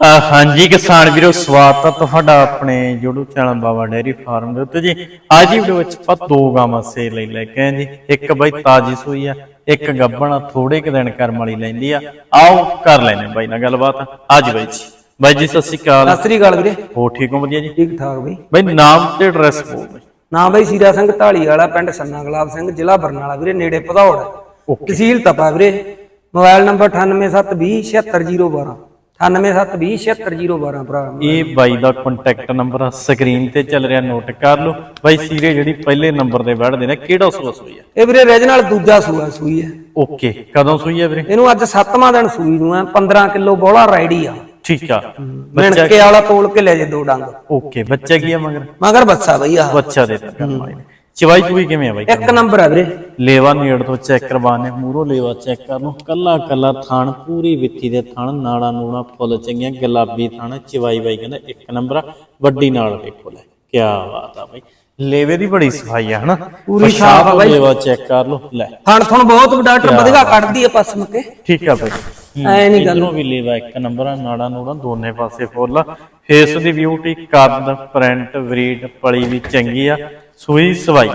ਹਾਂਜੀ ਕਿਸਾਨ ਵੀਰੋ ਸਵਾਗਤ ਹੈ ਤੁਹਾਡਾ ਆਪਣੇ YouTube channel Baba dairy farm ਦੇ ਉੱਤੇ ਜੀ। ਅੱਜ ਦੀ ਵੀਡੀਓ ਵਿੱਚ ਆਪਾਂ ਦੋ ਗਾਵਾਂ ਸੇਲ ਲਈ ਲੈ ਕੇ ਆਏ ਜੀ। ਇੱਕ ਬਾਈ ਤਾਜੀ ਸੂਈ ਆ ਇੱਕ ਗੱਬਣ ਥੋੜੇ ਕੁ ਦਿਨ ਕਰਮ ਵਾਲੀ ਲੈਂਦੀ ਆ। ਆਓ ਕਰ ਲੈਨੇ ਬਾਈ ਨਾਲ ਗੱਲਬਾਤ। ਅੱਜ ਬਾਈ ਜੀ। ਬਾਈ ਜੀ ਸਤਿ ਸ਼੍ਰੀ ਅਕਾਲ। ਸਤਿ ਸ੍ਰੀ ਅਕਾਲ ਵੀਰੇ। ਹੋ ਠੀਕ ਹੋ ਵਧੀਆ ਜੀ? ਠੀਕ ਠਾਕ ਬਈ। ਬਾਈ ਨਾਮ ਤੇ ਐਡਰੈਸ ਬੋਲ ਬਾਈ। ਨਾਮ ਬਈ ਸੀਰਾ ਸਿੰਘ ਢਾਲੀ ਵਾਲਾ ਪਿੰਡ ਸੰਨਾ ਗੁਲਾਬ ਸਿੰਘ ਜ਼ਿਲ੍ਹਾ ਬਰਨਾਲਾ ਵੀਰੇ ਨੇੜੇ ਭਦੌੜ। ਤਹਿਸੀਲ ਤਪਾ ਵੀਰੇ। ਮੋਬਾਈਲ ਨੰਬਰ 9872076012 9872076012 ਭਰਾ। ਇਹ ਬਾਈ ਦਾ ਕੰਟੈਕਟ ਨੰਬਰ ਸਕਰੀਨ ਤੇ ਚੱਲ ਰਿਹਾ ਨੋਟ ਕਰ ਲਓ। ਬਾਈ ਸੀਰੇ ਜਿਹੜੀ ਪਹਿਲੇ ਨੰਬਰ ਤੇ ਵੜਦੇ ਨੇ ਕਿਹੜਾ ਸੂਆ ਸੂਈ ਆ? ਇਹ ਵੀਰੇ ਰੀਜਨਲ ਦੂਜਾ ਸੂਆ ਸੂਈ ਹੈ ਓਕੇ ਕਦੋਂ ਸੂਈ ਆ ਵੀਰੇ? ਇਹਨੂੰ ਅੱਜ 7ਵਾਂ ਦਿਨ ਸੂਈ ਨੂੰ ਹੈ 15 ਕਿਲੋ ਬੋਲਾ ਰਾਈਡੀ ਆ। ਠੀਕ ਆ ਮਿਣਕੇ ਵਾਲਾ ਤੋਲ ਕੇ ਲੈ ਜੇ ਦੋ ਡੰਗ। ਓਕੇ ਬੱਚਾ ਕੀ ਆ ਮਗਰ? ਮਗਰ ਬੱਸਾ ਬਈ ਆ ਬੱਚਾ ਦੇ ਤਾ ਕਰਮ ਵਾਲੇ ਨੇ। ਚਵਾਈ ਚੂਈ ਕਿਵੇਂ ਆ ਬਾਈ? ਇੱਕ ਨੰਬਰ ਹੈ ਵੀਰੇ। ਲੇਵਾ ਨੇੜ ਤੋਂ ਚੈੱਕ ਕਰਵਾਣੇ ਮੂਰੋ ਲੇਵਾ ਚੈੱਕ ਕਰ ਲਓ ਕੱਲਾ ਕੱਲਾ ਥਣ ਪੂਰੀ ਵਿੱਥੀ ਦੇ ਥਣ ਨਾੜਾ ਨੂੜਾ ਫੁੱਲ ਚੰਗੀਆਂ ਗੁਲਾਬੀ ਥਣ ਚਵਾਈ ਬਾਈ ਕਹਿੰਦਾ ਇੱਕ ਨੰਬਰ ਆ ਵੱਡੀ ਨਾਲ ਦੇਖੋ ਲੈ ਕੀ ਬਾਤ ਆ ਬਾਈ। ਲੇਵੇ ਦੀ ਬੜੀ ਸਫ਼ਾਈ ਆ ਹਨਾ? ਪੂਰੀ ਸਾਫ਼ ਆ ਬਾਈ। ਲੇਵਾ ਚੈੱਕ ਕਰ ਲਓ। ਲੈ। ਥਣ ਥਣ ਬਹੁਤ ਡਾਕਟਰ ਵਧੀਆ ਕੱਢਦੀ ਹੈ ਪਸਮ ਕੇ। ਠੀਕ ਆ ਬਾਈ। ਐ ਨਹੀਂ ਗੱਲ। ਇਧਰੋਂ ਵੀ ਲੇਵਾ ਇੱਕ ਨੰਬਰ ਆ ਨਾੜਾ ਨੂੜਾ ਦੋਨੇ ਪਾਸੇ ਫੁੱਲ ਆ। ਫੇਸ ਦੀ ਬਿਊਟੀ ਕੱਦ ਪ੍ਰਿੰਟ ਬਰੀਡ ਪਲੀ ਵੀ ਚੰਗੀ ਆ। ਸੂਈ ਸਵਾਈ।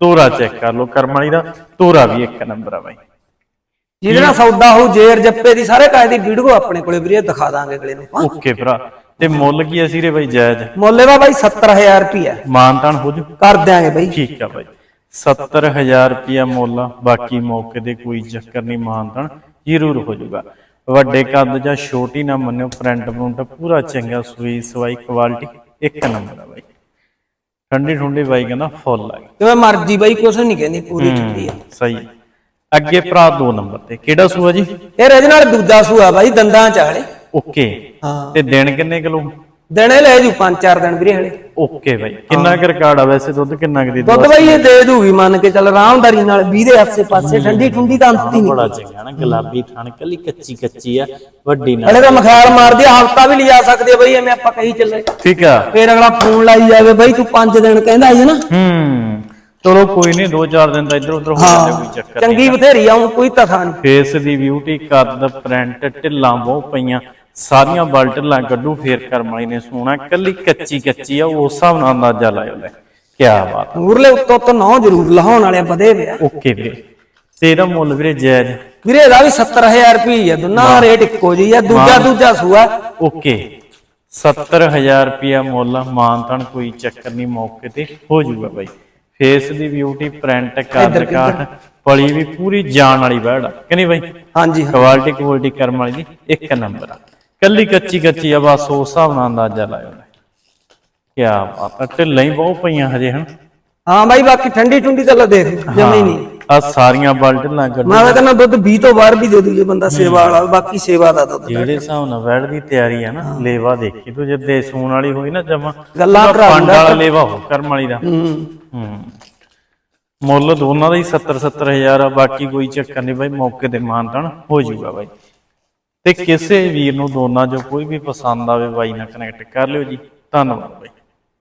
ਤੋਰਾ ਚੈੱਕ ਕਰ ਲਓ ਕਰਮ ਵਾਲੀ ਦਾ। ਤੋਰਾ ਵੀ ਇੱਕ ਨੰਬਰ ਆ ਬਾਈ। ਜਿਹਦੇ ਨਾਲ ਸੌਦਾ ਹੋ ਜੇਰ ਜੱਪੇ ਦੀ ਸਾਰੇ ਕਾਇ ਦੀ ਵੀਡੀਓ ਆਪਣੇ ਕੋਲੇ ਵੀਰੇ ਦਿਖਾ ਦਾਂਗੇ ਅਗਲੇ ਨੂੰ ਓਕੇ ਭਰਾ। ਤੇ ਮੁੱਲ ਕੀ ਆ ਸੀਰੇ ਬਾਈ ਜਾਇਜ਼? ਮੁੱਲ ਇਹਦਾ ਬਾਈ 70000 ਰੁਪਿਆ ਮਾਨਤਾਨ ਹੋ। ਜੂ। ਕਰ ਦਿਆਂਗੇ ਬਾਈ। ਠੀਕ ਆ ਬਾਈ। 70000 ਰੁਪਿਆ ਮੁੱਲ ਬਾਕੀ ਮੌਕੇ ਤੇ ਕੋਈ ਚੱਕਰ ਨਹੀਂ ਮਾਨਤਾਨ ਜ਼ਰੂਰ ਹੋ ਜਾਊਗਾ ਵੱਡੇ ਕੱਦ ਜਾਂ ਛੋਟੀ ਨਾ ਮੰਨਿਓ ਪ੍ਰਿੰਟ ਪ੍ਰਿੰਟ ਪੂਰਾ ਚੰਗਾ ਸੂਈ ਸਵਾਈ ਕੁਆਲਿਟੀ ਇੱਕ ਨੰਬਰ ਆ ਬਾਈ। ਠੰਡੀ ਠੰਡੀ ਬਾਈ ਕਹਿੰਦਾ ਫੁੱਲ ਆ। ਗਈ ਕਿਵੇਂ ਮਰਜ਼ੀ ਬਾਈ ਕੁਛ ਨਹੀਂ ਕਹਿੰਦੀ ਪੂਰੀ ਠੰਡੀ ਆ। ਸਹੀ ਅੱਗੇ ਭਰਾ ਦੋ ਨੰਬਰ ਤੇ ਕਿਹੜਾ ਸੂਆ ਜੀ? ਇਹ ਰਜ ਨਾਲ ਦੂਜਾ ਸੂਆ ਬਾਈ ਦੰਦਾਂ ਚ ਹਲੇ। ਓਕੇ। ਹਾਂ। ਤੇ ਦਿਨ ਕਿੰਨੇ ਕਿਲੋ ਦਿਨੇ ਲੈ ਜੂ 5-4 ਦਿਨ ਵੀਰੇ ਹਲੇ। ਓਕੇ ਬਾਈ। ਕਿੰਨਾ ਕੁ ਰਿਕਾਰਡ ਆ ਵੈਸੇ ਦੁੱਧ ਕਿੰਨਾ ਕੁ ਦੀ ਦੁੱਧ? ਬਾਈ ਇਹ ਦੇ ਦੂਗੀ ਮੰਨ ਕੇ ਚੱਲ ਆਰਾਮਦਾਰੀ ਨਾਲ 20 ਦੇ ਆਸੇ ਪਾਸੇ ਠੰਡੀ ਠੰਡੀ ਤਾਂ ਅੰਤ ਹੀ ਨਹੀਂ। ਬੜਾ ਚੰਗਾ ਨਾ ਗੁਲਾਬੀ ਥਣ ਕੱਲੀ ਕੱਚੀ ਕੱਚੀ ਆ ਵੱਡੀ ਨਾਲ ਹਲੇ ਤਾਂ ਮਖਾਲ ਮਾਰਦੀ ਹਫਤਾ ਵੀ ਲਿਜਾ ਸਕਦੇ ਬਾਈ ਐਵੇਂ ਆਪਾਂ ਕਹੀ ਚੱਲੇ। ਠੀਕ ਆ। ਫੇਰ ਅਗਲਾ ਫੋਨ ਲਾਈ ਜਾਵੇ ਬਾਈ ਤੂੰ 5 ਦਿਨ ਕਹਿੰਦਾ ਆਈ ਨਾ। ਹੂੰ। ਚਲੋ ਕੋਈ ਨਹੀਂ 2-4 ਦਿਨ ਦਾ ਇੱਧਰ ਉੱਧਰ ਹੋ ਜਾਂਦਾ ਕੋਈ ਚੱਕਰ ਚੰਗੀ ਬਥੇਰੀ ਆਉਂ ਕੋਈ ਤਥਾ ਨਹੀਂ ਫੇਸ ਦੀ ਬਿਊਟੀ ਕੱਦ ਪ੍ਰਿੰਟ ਢਿੱਲਾਂ ਬਹੁਤ ਪਈਆਂ। ਸਾਰੀਆਂ ਬਲ ਢਿੱਲਾਂ ਕੱਢੂ ਫੇਰ ਕਰਮ ਵਾਲੀ ਨੇ ਸੋਣਾ ਕੱਲੀ ਕੱਚੀ ਕੱਚੀ ਆ ਉਸ ਹਿਸਾਬ ਨਾਲ ਅੰਦਾਜ਼ਾ ਲਾਇਓ ਲੈ। ਕੀ ਬਾਤ ਮੂਰਲੇ ਉੱਤੋਂ ਤੋਂ ਨੌ ਜ਼ਰੂਰ ਲਹਾਉਣ ਵਾਲੇ ਵਧੇ ਵੇ ਆ। ਓਕੇ ਵੀਰੇ। ਤੇਰਾ ਮੁੱਲ ਵੀਰੇ ਜਾਇਜ਼। ਵੀਰੇ ਇਹਦਾ ਵੀ 70000 ਰੁਪਏ ਆ ਦੋਨਾਂ ਰੇਟ ਇੱਕੋ ਜੀ ਆ ਦੂਜਾ ਦੂਜਾ ਸੂਆ। ਓਕੇ। 70000 ਰੁਪਿਆ ਮੁੱਲ ਮਾਨਤਨ ਕੋਈ ਚੱਕਰ ਨਹੀਂ ਮੌਕੇ ਤੇ ਹੋ ਜਾਊਗਾ ਬਾਈ। ਫੇਸ ਦੀ ਬਿਊਟੀ ਪ੍ਰਿੰਟ ਕੱਦ ਕਾਠ ਪਲੀ ਵੀ ਪੂਰੀ ਜਾਨ ਵਾਲੀ ਬੈੜ ਆ। ਕਿ ਨਹੀਂ ਬਾਈ? ਹਾਂਜੀ। ਕੁਆਲਿਟੀ ਕੁਆਲਿਟੀ ਕਰਮ ਵਾਲੀ ਦੀ ਇੱਕ ਨੰਬਰ ਆ। ਕੱਲੀ ਕੱਚੀ ਕੱਚੀ ਆ ਬਸ ਉਸ ਹਿਸਾਬ ਨਾਲ ਅੰਦਾਜ਼ਾ ਲਾਇਓ। ਕੀ ਬਾਤ ਆ ਢਿੱਲਾਂ ਹੀ ਬਹੁਤ ਪਈਆਂ ਹਜੇ ਹਨ? ਹਾਂ ਬਾਈ ਬਾਕੀ ਠੰਡੀ ਠੰਡੀ ਤਾਂ ਦੇਖ ਜਮੇ ਨਹੀਂ। ਆ ਸਾਰੀਆਂ ਬਲ ਢਿੱਲਾਂ ਕੱਢ ਮੈਂ ਤਾਂ ਕਹਿੰਦਾ ਦੁੱਧ 20 ਤੋਂ ਬਾਹਰ ਵੀ ਦੇ ਦੂ ਜੇ ਬੰਦਾ ਸੇਵਾ ਵਾਲਾ ਬਾਕੀ ਸੇਵਾ ਦਾ ਦੁੱਧ। ਜਿਹੜੇ ਹਿਸਾਬ ਨਾਲ ਵੈੜ ਦੀ ਤਿਆਰੀ ਆ ਨਾ ਲੇਵਾ ਦੇਖੀ ਤੂੰ ਜਦ ਦੇ ਸੂਣ ਵਾਲੀ ਹੋਈ ਨਾ ਜਮਾ ਗੱਲਾਂ ਪੰਡ ਵਾਲਾ ਲੇਵਾ ਹੋ ਕਰਮ ਵਾਲੀ ਦਾ। ਹੂੰ। ਹੂੰ। ਮੁੱਲ ਦੋਨਾਂ ਦਾ ਹੀ 70 70000 ਆ ਬਾਕੀ ਕੋਈ ਚੱਕਰ ਨਹੀਂ ਬਾਈ ਮੌਕੇ ਤੇ ਮਾਨਤਨ ਹੋ ਜਾਊਗਾ ਬਾਈ। ਤੇ ਕਿਸੇ ਵੀਰ ਨੂੰ ਦੋਨਾਂ ਚੋਂ ਕੋਈ ਵੀ ਪਸੰਦ ਆਵੇ ਬਾਈ ਨਾਲ ਕਨੈਕਟ ਕਰ ਲਿਓ ਜੀ। ਧੰਨਵਾਦ ਬਾਈ।